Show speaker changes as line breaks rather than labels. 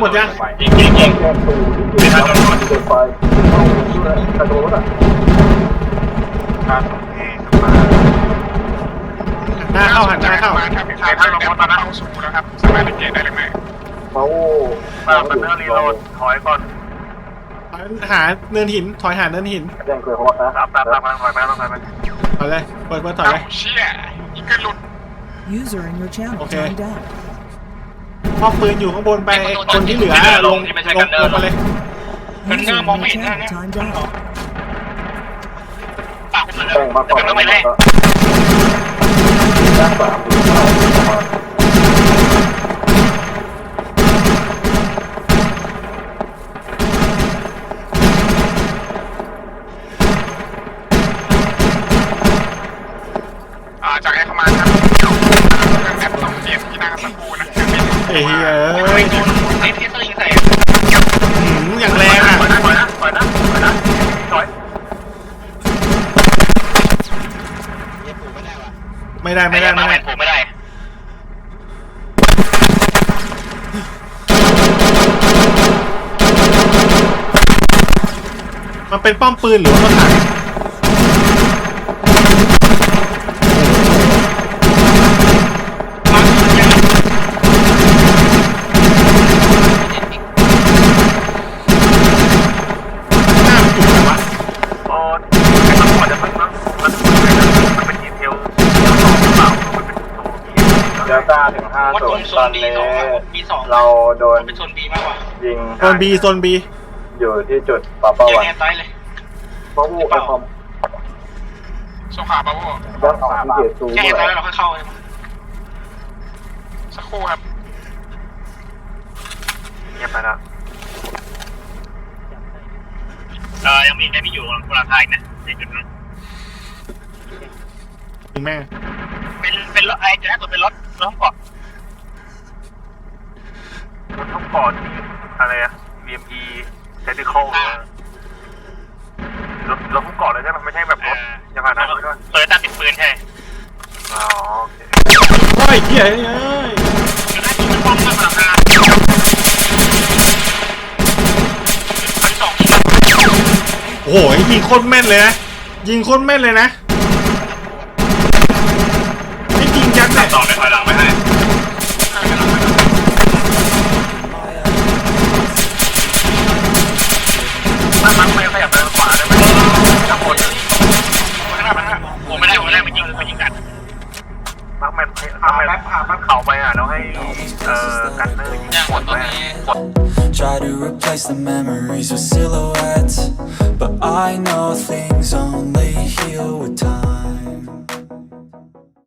หมดยัง
ยิงยิงยิง
แจ้งตูที่เกิดแล้วมันเกิดไฟเอาด้วยกระโดดอะ
ครับที่สุมา
หน้าเข้าหันหน้าเข้า
มาครับทางทางลงตอนนั้นเข้าสู่นะครับ สามารถเกตได้หรือไม่
เมาส์
มาบันเนอร์รีโหลดถอยก่อน
หาเนินหิน ถอยหาเนินหิน
แจ้งเกิดฮอตนะ
ตามตามตามถอยไปถอยไป
ถอยเลยเปิดเปิดถอย
เอ้า
เลย
เชี่ยยิงกันหลุด
User in your channel
Okay.
timed out.
ห้องปืนอยู่ข้างบนไปคนที่เหลือลงลงลงมาเลย
User in your channel timed out.
ปากผมเลย
แจ้งมาก่อนแล้วก็ด้านสามดูเข้า
เฮ้
ยเอ้ย
ไอ้เทียสลิงใส่
หืมอย่างแรงอะ
ถอยนะถอยนะถอยนะถอยนะถอย
ไม่ได้ไม่ได้ไม่ได้
ผมไม่ได้
มันเป็นป้อมปืนหรือว่าถังหน้ามันจุดไหนวะ
โอ้ไอ้ตำรวจจะมันมันมันมันเป็นดีเทลสองหรือเปล่ามันเป็นตัว
เดลต้าถึงห้าส่วนตอนนี้เราโดน
เป็นโซนบีมากกว่า
ยิง
โซนบีโซนบี
อยู่ที่จุดปาปา
เจอ
วัน
แอร์ซ้ายเลย
เพราะวูไอคอม
โซฟาบาโว
ด้านสามที่เกียรติซู
แค่
เมื่อ
แอร์
ไห
ซ้าย
ร่
แล้วเราค่อยเข้าเลยสักครู่ครับเงียบไปแล้วเออยังมีได้มีอยู่คนละทายนะในจุดนั้น
ยิงแม่ง
เป็นเป็นรถไอ้จะได้ตัวเป็นรถรถห้องเกาะรถห้องเกาะที่อะไรอะ VME Technical รถรถห้องเกาะเลยใช่ไหมไม่ใช่แบบรถยานพาหนะใช่ไหมเปิดตาติดปืนใช่อ๋อโอเค
โอ้ยเหี้ยเอ้ย
จะได้มีมันป้องกันราคาพันสอง
โอ้โหยิงโคตรแม่นเลยนะยิงโคตรแม่นเลยนะ
เข่าไปอ่ะแล้วให้เอ่อกันเนอร์ยิงกดไว้กด
Try to replace the memories with silhouettes But I know things